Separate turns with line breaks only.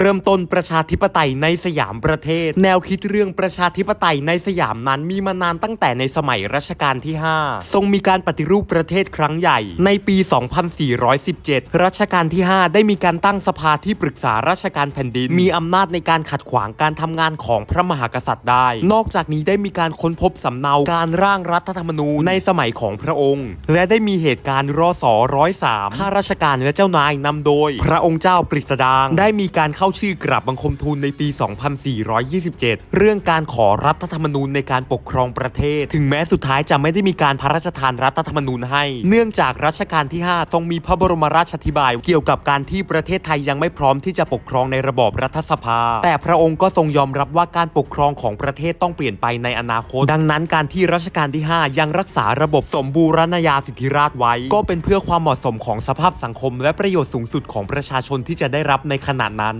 เริ่มต้นประชาธิปไตยในสยามประเทศ แนวคิดเรื่องประชาธิปไตยในสยามนั้นมีมานานตั้งแต่ในสมัยรัชกาลที่ 5 ทรงมีการปฏิรูปประเทศครั้งใหญ่ ในปี 2417 รัชกาลที่ 5 ได้มีการตั้งสภาที่ปรึกษาราชการแผ่นดิน มีอำนาจในการขัดขวางการทำงานของพระมหากษัตริย์ได้ นอกจากนี้ได้มีการค้นพบสำเนาการร่างรัฐธรรมนูญในสมัยของพระองค์ และได้มีเหตุการณ์รศร้อยสามข้าราชการและเจ้านายนำโดย พระองค์เจ้าปริสดางได้มีการเข้าชื่อกราบบังคมทูลในปี 2427 เรื่องการขอรัฐธรรมนูญในการปกครองประเทศ ถึงแม้สุดท้ายจะไม่ได้มีการพระราชทานรัฐธรรมนูญให้ เนื่องจากรัชกาลที่ 5 ทรงมีพระบรมราชธิบาย เกี่ยวกับการที่ประเทศไทยยังไม่พร้อมที่จะปกครองในระบอบรัฐสภา แต่พระองค์ก็ทรงยอมรับว่าการปกครองของประเทศต้องเปลี่ยนไปในอนาคต ดังนั้นการที่รัชกาลที่ 5 ยังรักษาระบบสมบูรณาญาสิทธิราชไว้ ก็เป็นเพื่อความเหมาะสมของสภาพสังคม และประโยชน์สูงสุดของประชาชนที่จะได้รับในขณะนั้น